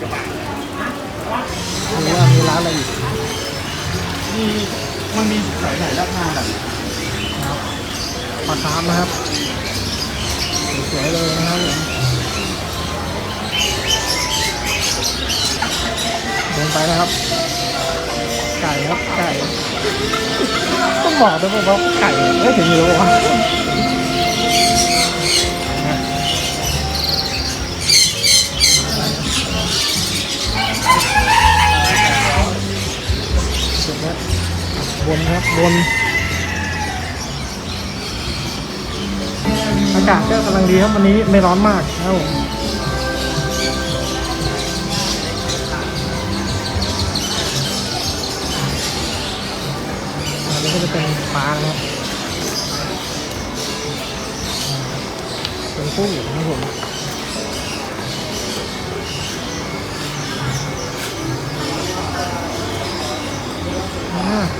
ดูว่ามีร้านอะไรอีกมีมันมีหลายหลายราคาแบบนะครับปลาคาร์ฟนะครับสวยๆเลยนะครับผมเดินไปนะครับ ไก่ครับไก่ต้องบอกด้วยว่าไก่เอ้ยถึงอยู่แล้ว บนครับบนอากาศก็กำลังดีครับวันนี้ไม่ร้อนมากนะครับผมอันนี้ก็จะเป็นปลาครับเป็นกุ้งนะครับผมอ่า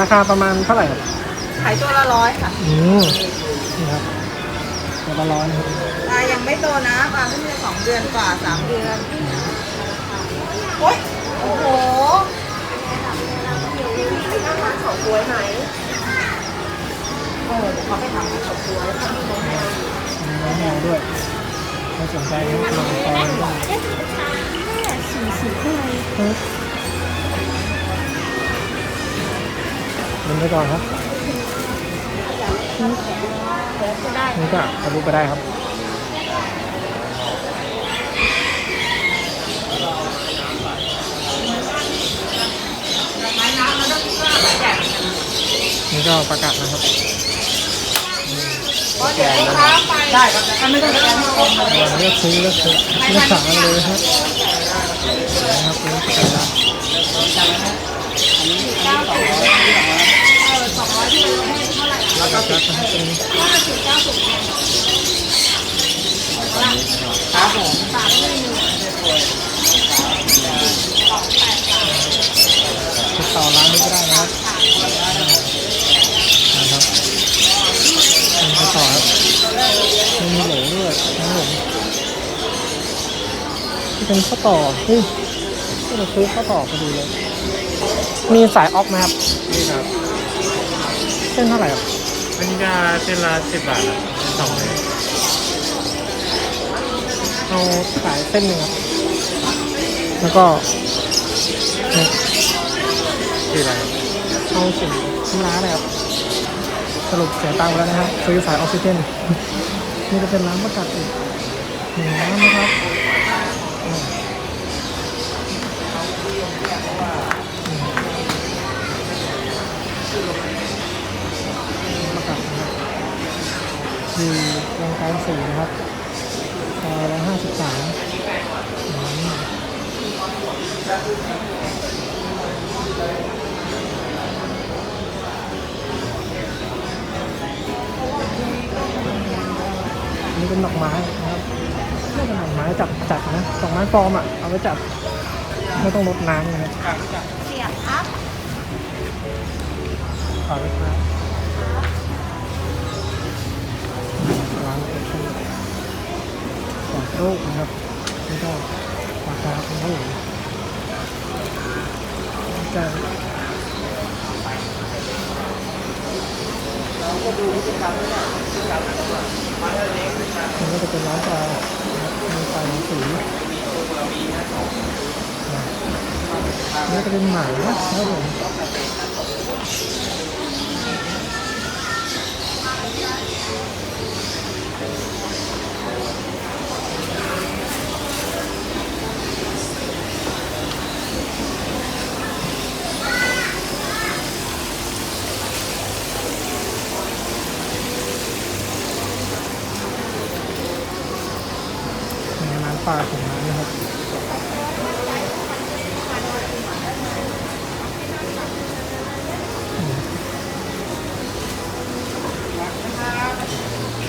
ราคาประมาณเท่าไหร่ครับขายตัวละร้อยค่ะอืมนี่ครับตัวละร้อยนะครับปลายังไม่โตนะปลาเพิ่งจะสองเดือนกว่าสามเดือนโอ๊ยโอ้โหมีร้านเฉาก๊วยไหมเออเดี๋ยวเขาไปทำเฉาก๊วยเขามีโรงแรมมีน้ำแมวด้วยถ้าสนใจนะครับลองไปได้ครับเดินไปก่อนครับก็ได้นี่ก็ทะลุไปได้ครับนี่ก็ประกาศนะครับเดี๋ยวลูกค้าไปได้ครับแต่ไม่ต้องแกนให้ครบเลยเลือกซื้อเลือกซื้อเลือกสั่งกันเลยครับนะครับนี่ประกาศแล้ว เท่าไหร่ประกาศนะครับตรงนี้ห้าสิบเก้าสิบครับผมสามหนึ่งติดต่อร้านนี้ก็ได้นะครับนะครับติดต่อครับมีโหลด้วยนะครับผมที่เป็นข้าวต่อเฮ้ยก็จะซื้อข้าวต่อพอดีเลย มีสายออฟไหมครับ นี่ครับ เส้นเท่าไหร่ครับ อันนี้จะเส้นละสิบบาทอะสองเลยเอาสายเส้นหนึ่งครับแล้วก็เนี่ยคืออะไรครับเอาสิ่งที่ร้านเลยครับสรุปเสียตังค์ไปแล้วนะครับซื้อสายออกซิเจนนี่จะเป็นร้านประกาศอีกหนึ่งร้านนะครับอ่าประกาศนะครับ อยู่โครงการสี่นะครับซอยละห้าสิบสามนี่เป็นดอกไม้นะครับไม่เป็นดอกไม้จับจัดนะดอกไม้ปลอมอะ เอาไว้จับ ไม่ต้องรดน้ำนะครับเสียบอัพขอเลยครับ ร้านเอชกอดรูปนะครับนี่ก็ราคาเป็นเท่าไหร่จะมันก็จะเป็นร้านปลานะครับมีปลาสีนะนี่ก็เป็นหมานะครับผม ปลาของร้านนะครับ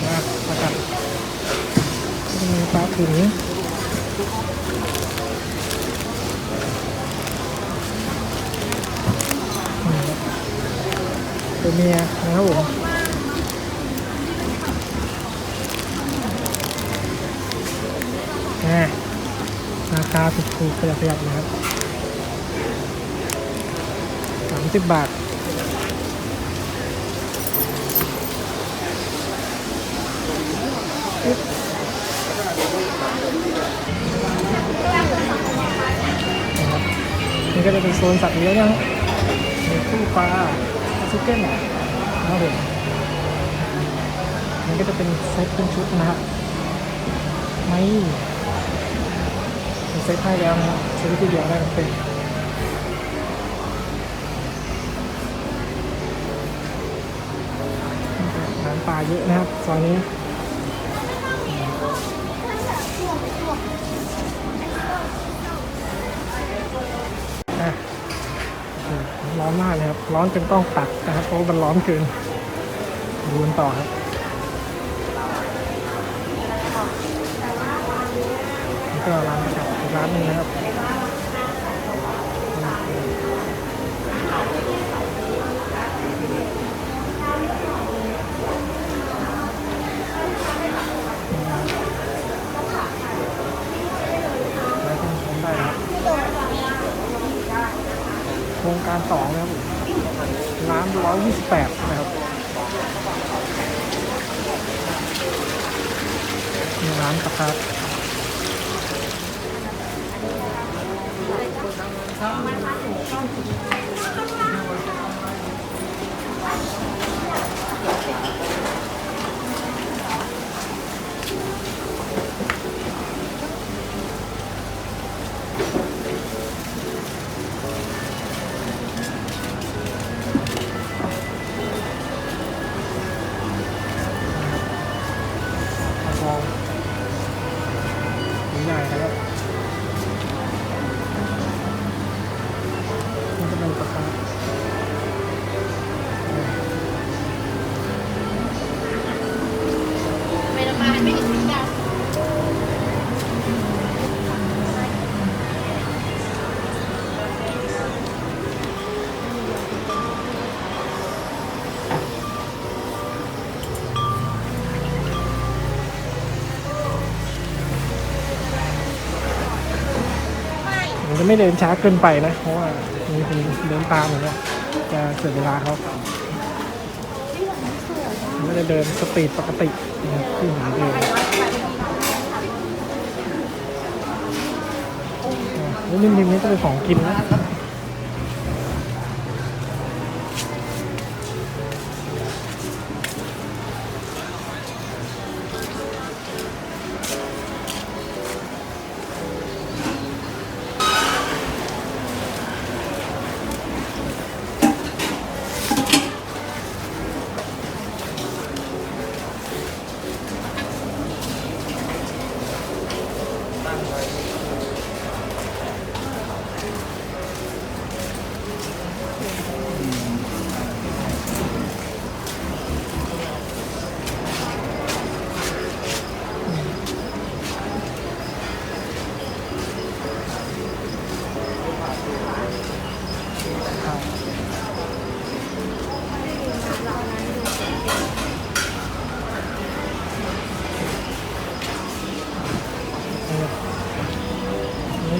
มาประกันจะมีปลาถุงตัวเมียนะครับผม ถูกประหยัดนะครับสามสิบบาทนี่ก็จะเป็นโซนสัตว์เลี้ยงนะมีตู้ปลาออกซิเจนนะครับผมนี่ก็จะเป็นเซ็ตเป็นชุดนะครับไม่ เซตให้แล้วนะครับซื้อที่เดียวได้เป็นร้านปลาเยอะนะครับซอยนี้ร้อนมากเลยครับ ร้อนจนต้องตัดนะครับเพราะมันร้อนเกินดูนต่อครับก็ร้านนะครับ ร้านที่ชมได้นะครับโครงการสองนะครับร้านร้อยยี่สิบแปดนะครับร้านกระทะ ครับ จะไม่เดินช้าเกินไปนะ เพราะว่ามีคนเดินตามอย่างเงี้ยจะเสียเวลาเขาผมก็จะเดินสปีดปกตินะครับที่ผมเดินอ่าแล้วริมๆนี้ก็เป็นของกินนะ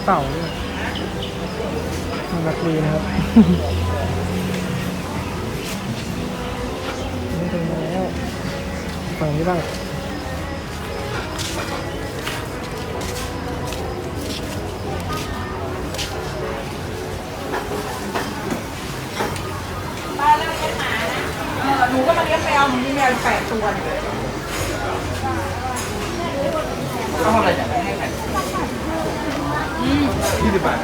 เต่าด้วยมันรักดีนะครับนี่เป็นมาแล้วฝั่งนี้บ้างเออหนูก็มาเลี้ยงแมวหนูมีแมวอยู่แปดตัวเนี่ยเขาทำอะไรจากนั้นให้ใคร ยี่สิบบาท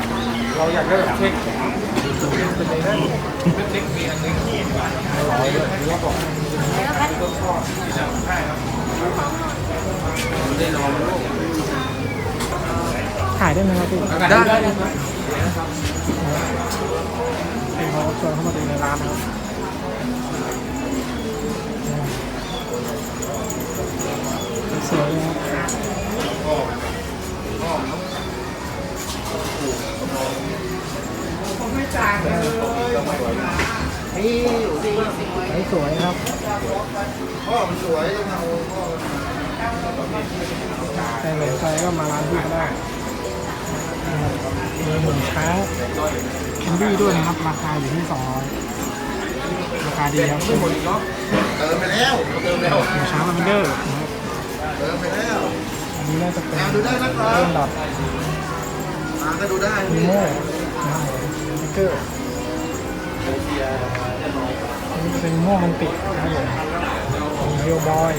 เราอยากได้แบบเค้กแข็งเป็นเลยนะเล็กๆมีอันหนึงยี่สิบบาทร้อยเลยหรือว่าบอกต้นข้อที่จะให้ครับได้ลองลูกถ่ายได้ไหมครับพี่ได้เป็นเขาชวนเข้ามาดูในร้านนะครับสวยๆนะครับ สวยๆครับพ่อมันสวยต้องเอาใครสนใจก็มาร้านพี่ก็ได้มีหมุนช้างแคนดี้ด้วยนะครับ ราคาอยู่ที่200ราคาดีครับไม่หมดอีกเนาะเติมไปแล้วเติมแล้วหมูช้างลาเวนเดอร์นะครับเติมไปแล้วอันนี้น่าจะเป็นอ่าดูได้นะครับเล่นดอทอ่าก็ดูได้พี่โม่สติ๊กเกอร์นนี้จะเป็นโม่มันติดนะครับผมมีเฮลบอย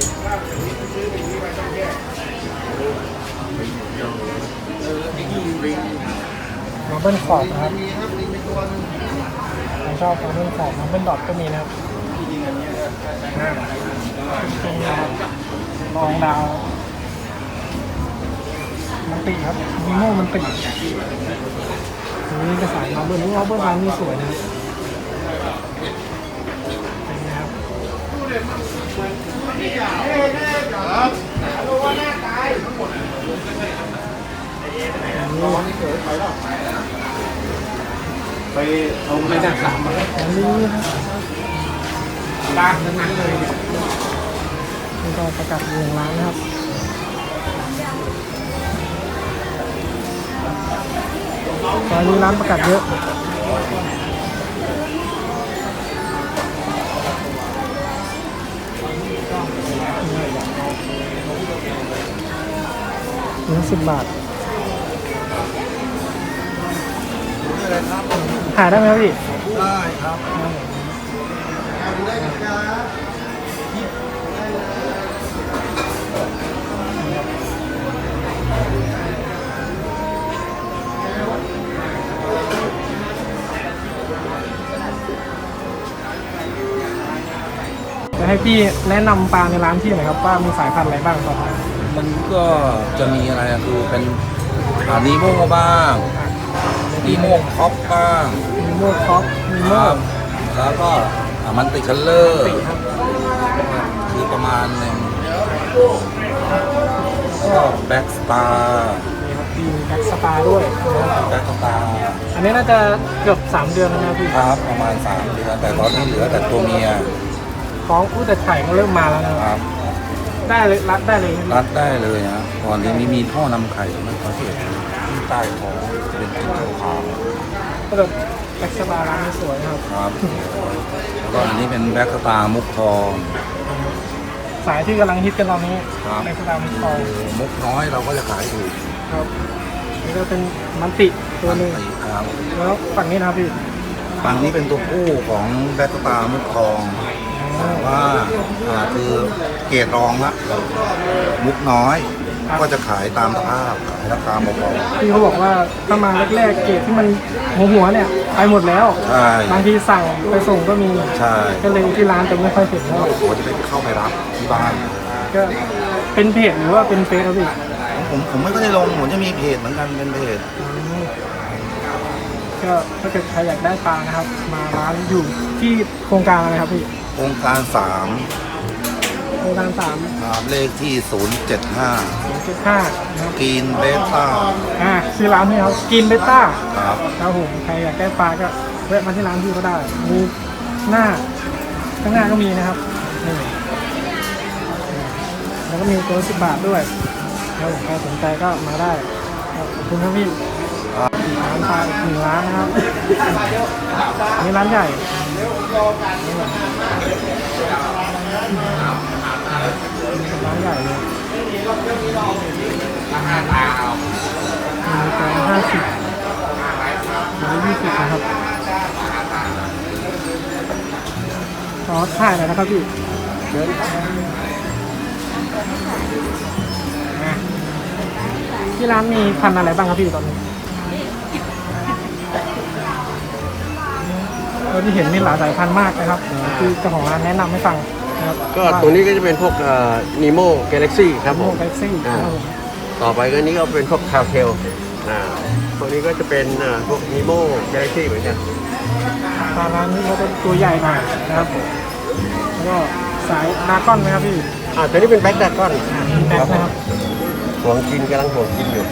มาเบิ้ลขอบนะครับมีครับมีเป็นตัวหนึงใครชอบมาเบิ้ลขอบมาเบิ้ลดอทก็มีนะครับอ่ารับรองดาว มันติครับมีโม่มันตินี่ก็สายมาเบิ้ลนี่มาเบิ้ลร้านนี้สวยนะครับนไงครับครับอันนี้ตอนนี้เกิดไปแล้วไปเอาไปจากสามมาอันนี้ครับบ้านทั้งนั้นเลยนี่ก็ประกาศวงร้านนะครับ ตอนนี้ร้านประกาศเยอะเนื้อสิบบาทอะไรครับถ่ายได้ไหมพี่ ได้ครับ ให้พี่แนะนำปลาในร้านพี่หน่อยครับว่ามีสายพันธุ์อะไรบ้างครับมันก็จะมีอะไรอะคือเป็นอานีโม่บ้างนีโม่คอปบ้างมีโม่คอปมีคโม่รับแล้วก็อ่ามันติคัลเลอร์ติครับคือประมาณหนึ่งก็แบ็กสตาร์นี่ครับมีแบ็กสตาร์ด้วยนะครับแบ็กสตาร์อันนี้น่าจะเกือบ 3 เดือนแล้วนะพี่ครับประมาณ 3 เดือนแต่ตอนนี้เหลือแต่ตัวเมีย ฟ้องอู้แต่ไข่ก็เริ่มมาแล้วนะคครับรับ ได้เลยรัดได้เลยรัดได้เลยนะตอนนี้มีมีท่อนำไข่ไม่ค่อยเห็นที่ใต้ท้องจะเป็นสีขาวก็แบบแบ็กสตาร์ร้านนี้สวยนะครับ ๆครับ แล้วก็อันนี้เป็นแบ็กสตาร์มุกทอง สายที่กำลังฮิตกันตอนนี้ครับ แบ็กสตาร์มีทองมุกน้อยเราก็จะขายถูกครับนี่ก็เป็นมันติตัวหนึ่งครับแล้วฝั่งนี้นะครับพี่ฝั่งนี้เป็นตัวผู้ของแบ็กตามุกทอง แต่ว่าอ่าคือเกรดรองละมุกน้อย ก็จะขายตามสภาพขายราคาเบาพี่เขาบอกว่าถ้ามาแรกๆเกรดที่มันหัวหัวๆเนี่ยไปหมดแล้วๆใช่ บางทีสั่งไปส่งก็มีใช่ ก็เลยที่ร้านจะไม่ค่อยเห็นเท่าไหร่ผมจะไปเข้าไปรับที่บ้าน ก็เป็นเพจหรือว่าเป็นเฟซครับพี่ผมผมไม่ก็ได้ลงผมจะมีเพจเหมือนกันเป็นเพจก็ถ้าเกิดใครอยากได้ปลานะครับ มาร้านอยู่ที่โครงการอะไรครับพี่ โครงการสามโครงการสามครับเลขที่ 075ศูนย์เจ็ดห้านะครับกรีนเบต้าอ่าชื่อร้านพี่เขากินเบต้าครับ ครับผมใครอยากได้ปลาก็แวะมาที่ร้านพี่ก็ได้มีหน้าข้างหน้าก็มีนะครับนี่แล้วก็มีตัวสิบบาทด้วยครับผมใครสนใจก็มาได้ครับขอบคุณครับพี่ครับ ร้านปลาอีกหนึ่งร้านนะครับนี่ร้านใหญ่ ร้านใหญ่เลยมีกองห้าสิบร้อยยี่สิบนะครับขอถ่ายหน่อยนะครับพี่เดี๋ยวอะที่ร้านมีพันธุ์อะไรบ้างครับพี่ตอนนี้เราที่เห็นมีหลายสายพันธุ์มากนะครับเดี๋ยวคือเจ้าของร้านแนะนำให้ฟังนะ ครับก็ตัวนี้ก็จะเป็นพวกนีโมกาแล็กซี่ครับโมผมไกซี่อ่าครับผมต่อไปก็นี้ก็เป็นพวกคาเทลอ่าพวกนี้ก็จะเป็นอ่าพวกนีโม่กาแล็กซี่เหมือนกันปลาร้านนี้เขาจะตัวใหญ่หน่อยนะครับแล้วก็สายดราก้อนนะครับพี่อ่าตัวนี้เป็นแบ็กดากอนแบ็คนะครับห่วงกินกำลังห่วงกินอยู่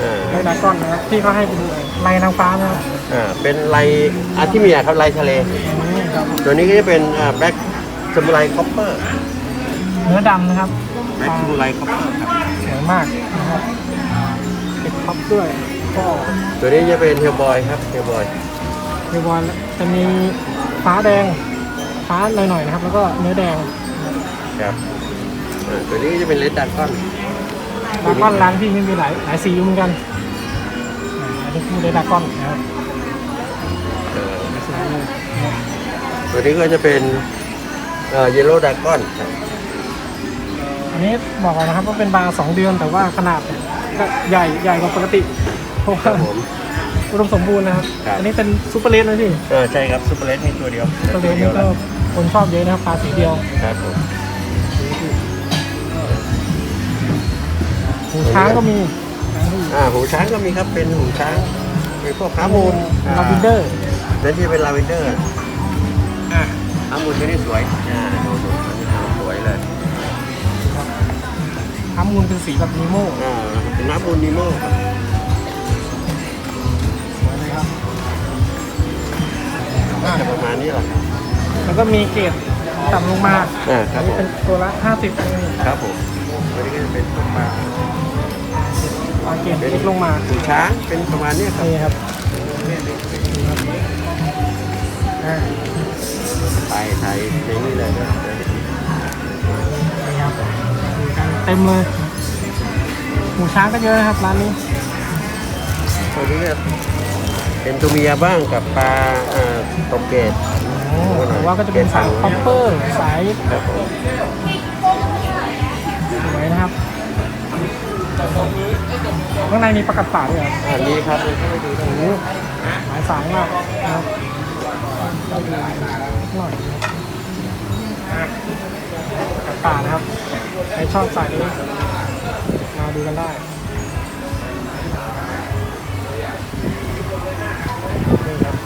อ่าแบ็คดราก้อนนะครับที่เขาให้ไปดูลายนางฟ้านะครับอ่าเป็นลายอาร์ทิเมียครับลายทะเลนี่ครับตัวนี้ก็จะเป็นอ่าแบ็ก สมุไรคอปเปอร์เนื้อดำนะครับแบ็กสมุไรคอปเปอร์ครับสวยมากนะครับติดท็อปด้วยก็ตัวนี้จะเป็นเทลบอยครับเทลบอยในวอลจะมีฟ้าแดงฟ้าหน่อยๆนะครับ แล้วก็เนื้อแดงครับอ่าตัวนี้จะเป็นเลดดากอนดราก้อนร้านพี่นี่มีหลายหลายสีอยู่เหมือนกันอ่าอันนี้คือเดดราก้อนนะครับเอ่อสวยเลยนะครับตัวนี้ก็จะเป็น เอ่อเยลโล่ดากอนอันนี้บอกก่อนนะครับว่าเป็นบาร์สองเดือนแต่ว่าขนาดก็ใหญ่ใหญ่กว่าปกติเพราะครัว่าบผม อุดมสมบูรณ์นะครับ ครับ อันนี้เป็นซูเปอร์เลสนะพี่เออใช่ครับซูเปอร์เลสมีตัวเดียวซูเปอร์เลสนี่ก็คนชอบเยอะนะครับปลาสีเดียวครับผมหูช้างก็มีอ่าหูช้างก็มีครับเป็นหูช้างเป็นพวกขามูลลาวินเดอร์ นั่นที่เป็นลาเวนเดอร์อะ ขามูลตัวนี้สวยอ่าดูดูอันนี้สวยเลยทำมูลเป็นสีแบบนีโม่อ่าเป็นน้ำมูลนีโม่ครับสวยเลยครับก็จะประมาณนี้แหละแล้วก็มีเกรดต่ำลงมาอ่าคอัรันบผนี้มเป็นตัวละ 50เองครับผมตัวนี้ก็จะเป็นพวกปลาปลาเกรดเล็กลงมาหูช้างเป็นประมาณนี้ครับ นี่ครับนี่ครับอ่า ไทยไทยเพลงนี้เลยนะนี่ครับดูกันเต็มเลย หมูช้างก็เยอะนะครับร้านนี้ตัวนี้ก็เป็นตัวเมียบ้างกับปลาเอ่อตกเกตโอ้หรือว่าก็จะเป็นสายคอปเปอร์สายครับผมสวยนะครับข้างในมีประกัดป่าด้วยเหรออันนี้ครับเข้าไปดูตรงโอ้โหนี้หลายสายมากนะครับไปดู หน่อยอะประกัดป่านะครับ ใครชอบสายนี้มาดูกันได้นี่ครับ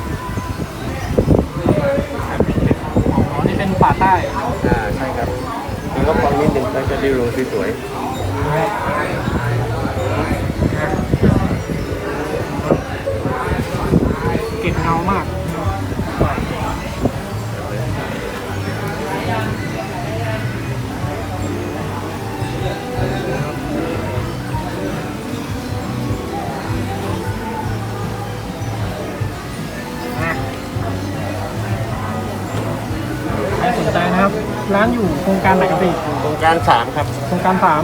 อ๋อนี่เป็นป่าใต้อ่าใช่ครับมีก็ฟังนิดหนึ่งแล้วจะได้รู้สวยเก็บเงามากานอยู่โครงการไหนครับพี่ๆโครงการสามครับโครงการสาม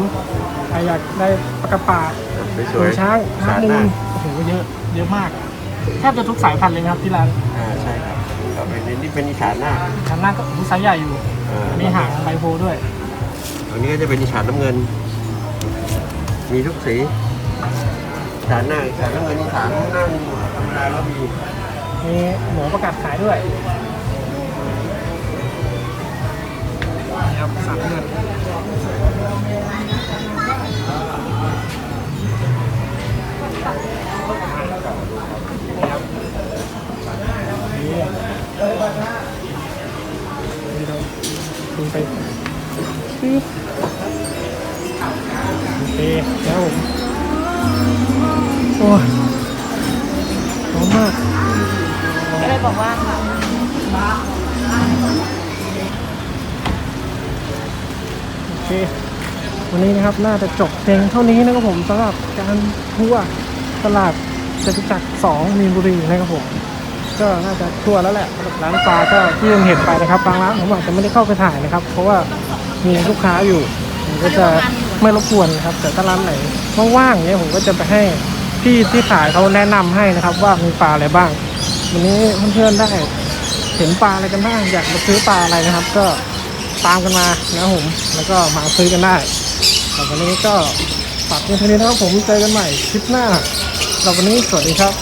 ใครอยากได้ปลากระป่าสวยหูช้างสาน้ำดมูหน้าลโอ้โหเยอะเยอะมากแทบจะทุกสายพันธุ์เลยนะครับที่ร้านอ่าใช่ครับก็เป็นนี่เป็นอีสานหน้าชั้นหน้าก็ทุกไซส์ใหญ่อยู่อ่ามีหางใบโพด้วยตรงนี้ก็จะเป็นอีสานน้ำเงิน มีทุกสีอีสานหน้าอีสานน้ำเงินอีสานนั่งธรรมดาก็มีมีหมูประกาศขายด้วย ครับสามเดือนนี่ครับนี่นี่เราดูไปปึ๊บโอเคแล้วผมโอ้ยร้อนมากก็เลยบอกว่าค่ะ โอเค วันนี้นะครับน่าจะจบเพียงเท่านี้นะครับผมสำหรับการทัวร์ตลาดจตุจักร2มีนบุรีนะครับผมก็น่าจะทัวร์แล้วแหละสำหรับร้านปลาก็ที่ยังเห็นไปนะครับบางร้านผมอาจจะไม่ได้เข้าไปถ่ายนะครับ เพราะว่ามีลูกค้าอยู่ผมก็จะไม่รบกวนนะครับ แต่ถ้าร้านไหนว่างๆเนี่ยผมก็จะไปให้พี่ที่ขายเขาแนะนำให้นะครับ ว่ามีปลาอะไรบ้าง วันนี้เพื่อนๆได้เห็นปลาอะไรกันบ้างอยากมาซื้อปลาอะไรนะครับ ก็ ตามกันมานะผมแล้วก็มาซื้อกันได้สำหรับวันนี้ก็ฝากเพียงเท่านี้นะครับผมเจอกันใหม่คลิปหน้าสำหรับวันนี้สวัสดีครับ